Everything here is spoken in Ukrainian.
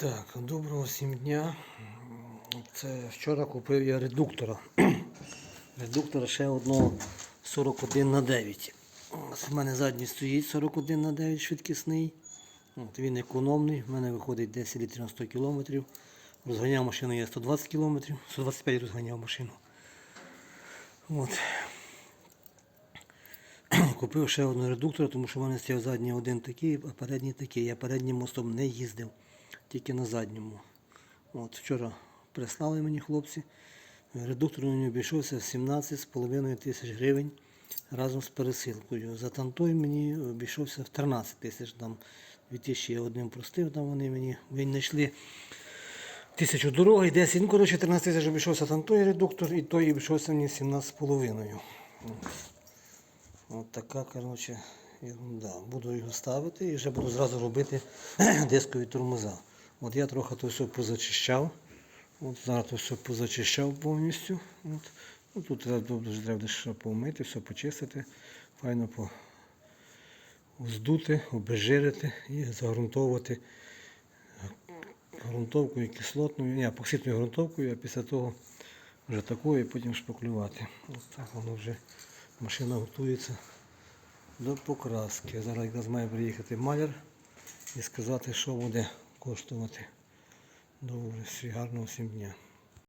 Так, доброго всім дня. Це вчора купив я редуктора. Редуктора ще одного 41 на 9. Ось в мене задній стоїть 41 на 9 швидкісний. От, він економний, в мене виходить 10 літрів на 100 км. Розганяв машину я 120 км, 125 розганяв машину. От. Купив ще одного редуктора, тому що в мене стояв задній один такий, а передній такий. Я переднім мостом не їздив, тільки на задньому. От, вчора прислали мені хлопці. Редуктор мені обійшовся в 17,5 тисяч гривень разом з пересилкою. За тантой мені обійшовся в 13 тисяч. Там 2000 я одним простив, там вони мені він знайшли тисячу дороги, 10. Ну, коротше, 13 тисяч обійшовся там той редуктор, і той обійшовся мені 17,5. От така, коротше, ерунда. Буду його ставити і вже буду зразу робити дискові тормоза. От я трохи то все позачищав. От зараз то все позачищав повністю. От. Ну, тут дуже треба дещо помити, все почистити, файно по здути, обезжирити і загрунтовувати ґрунтовкою кислотною, ні, епоксидною ґрунтовкою, а після того вже такою і потім шпаклювати. Ось так воно вже машина готується до покраски. Зараз якраз має приїхати маляр і сказати, що буде коштувати. Добре, гарного всім дня.